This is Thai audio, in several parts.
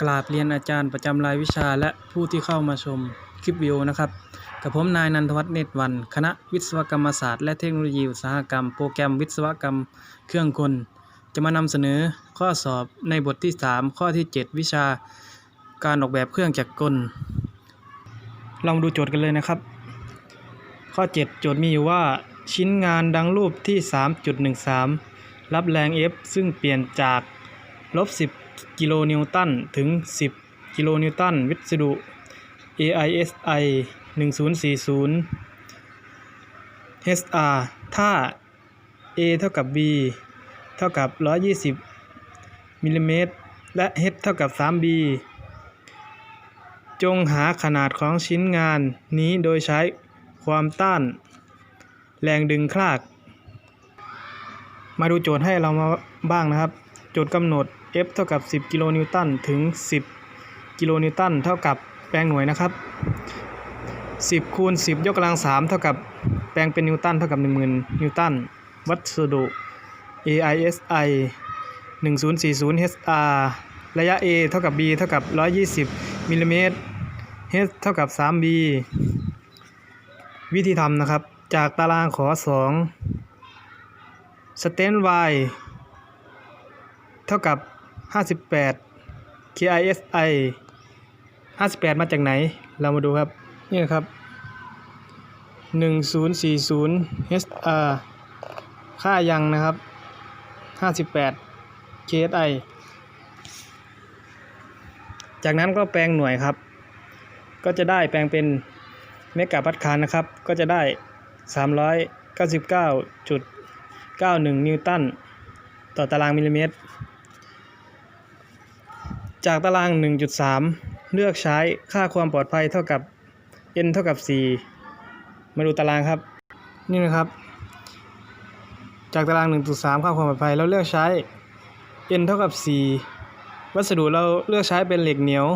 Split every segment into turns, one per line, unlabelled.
กราบเรียนอาจารย์ประจำรายวิชาและผู้ที่เข้ามาชมคลิปวิดีโอนะครับกับผมนายนันทวัฒน์เนตรวัน คณะวิศวกรรมศาสตร์และเทคโนโลยีอุตสาหกรรม โปรแกรมวิศวกรรมเครื่องกล จะมานำเสนอข้อสอบในบทที่ 3 ข้อที่ 7 วิชาการออกแบบเครื่องจักรกล ลองดูโจทย์กันเลยนะครับ ข้อ 7 โจทย์มีอยู่ว่าชิ้นงานดังรูปที่ 3.13 รับแรง F ซึ่งเปลี่ยนจาก ลบ 10 กิโลนิวตัน ถึง 10 กิโลนิวตัน วิสดุ AISI 1040 HR ถ้า A เท่ากับ B เท่ากับ 120มิลลิเมตร และ H เท่ากับ 3B จงหาขนาดของชิ้นงานนี้โดยใช้ความต้าน แรงดึงคลาก มาดูโจทย์ให้เรามาบ้างนะครับ โจทย์กำหนด F เท่ากับ 10 กิโลนิวตันถึง 10 กิโลนิวตันเท่ากับแปลงหน่วยนะครับ 10 คูณ 10 ยกกำลัง 3 เท่ากับแปลงเป็นนิวตันเท่ากับ 10,000 นิวตัน วัสดุ AISI 1040 HR ระยะ A เท่ากับ B เท่ากับ 120มิลลิเมตร H เท่ากับ 3B วิธีทำนะครับ จากตารางขอ2 stand y เท่ากับ 58 KISI 58 มาจากไหน เรามาดูครับ นี่นครับ 1040 HR ค่ายังนะครับ 58 KSI จากนั้นก็แปลงหน่วยครับ ก็จะได้แปลงเป็นเมกะพัดคานนะครับ ก็จะได้ 399.91 นิวตัน ต่อตารางมิลลิเมตร จากตาราง 1.3 เลือกใช้ค่าความปลอดภัยเท่ากับ n เท่ากับ 4 มาดูตารางครับ นี่นะครับ จากตาราง 1.3 ค่าความปลอดภัยเราเลือกใช้ n เท่ากับ 4 วัสดุเราเลือกใช้เป็นเหล็กเหนียว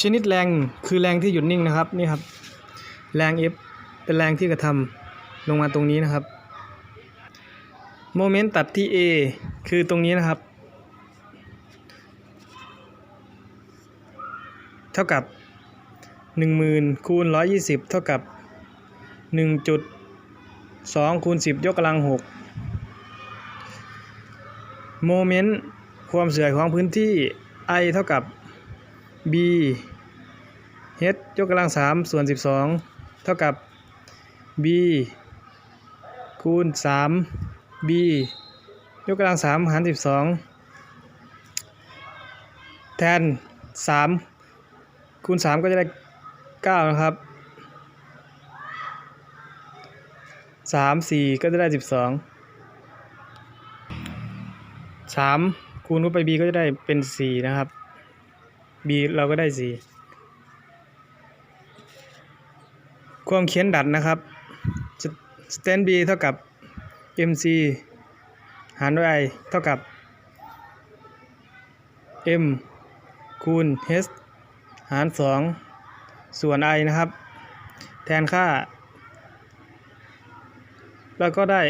ชนิดแรงคือแรงที่หยุดนิ่งนะครับนี่ครับ แรง F เป็นแรงที่กระทำลงมาตรงนี้นะครับโมเมนต์ตัดที่ A คือตรงนี้นะครับ เท่ากับ 10,000คูณ120 เท่ากับ 1.2คูณ10 ยกกำลัง6โมเมนต์ความเสื่อมของพื้นที่ I เท่ากับ b h ยกกำลังสามส่วนสิบสองเท่ากับ b คูณสาม b ยกกำลังสามหารสิบสองแทนสาม คูณสามก็จะได้เก้านะครับสามสี่ก็จะได้สิบสองสามคูณเข้าไป b ก็จะได้เป็นสี่นะครับ b เราก็ได้สี่ความเขียนดัดนะครับ stand b เท่ากับ mc หารด้วย i เท่ากับ m คูณ h หาร 2 ส่วน i นะครับ แทนค่า แล้วก็ได้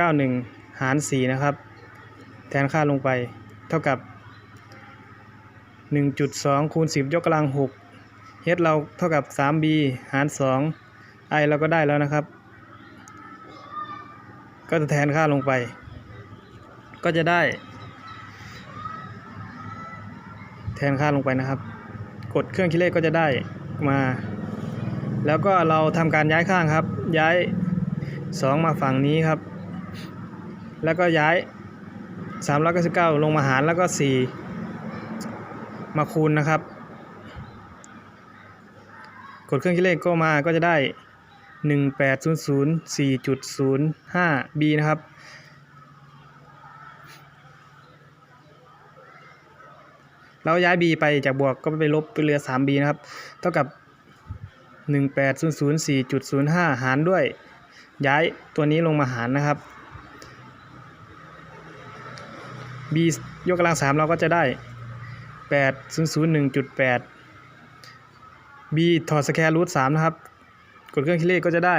399.91 หาร 4 นะครับ แทนค่าลงไปเท่ากับ 1.2 คูณ 10 ยกกำลัง 6 h เราเท่ากับ 3b หาร 2 i เราก็ได้แล้วนะครับ ก็จะแทนค่าลงไป ก็จะได้ ทนค่าลงไปนะครับ กดเครื่องคิดเลขก็จะได้มา แล้วก็เราทำการย้ายข้างครับ ย้าย 2 มาฝั่งนี้ครับ แล้วก็ย้าย 399 ลงมาหารแล้วก็ 4 มาคูณนะครับ กดเครื่องคิดเลขก็มาก็จะได้ 1800.4.05 b นะครับ เราย้าย b ไปจากบวกก็ไปลบไปเหลือ 3b นะครับ เท่ากับ 1800.4.05 หารด้วย ย้ายตัวนี้ลงมาหารนะครับ b ยกกำลัง 3 เราก็จะได้ 8001.8 b ถอดสแควร์รูท3นะครับ กดเครื่องคิดเลขก็จะได้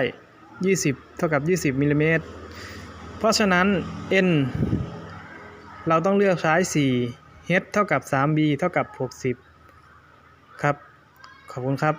20 เท่ากับ 20มิลลิเมตรเพราะฉะนั้น n เราต้องเลือกใช้4 h เท่ากับ 3b เท่ากับ 60 ครับ ขอบคุณครับ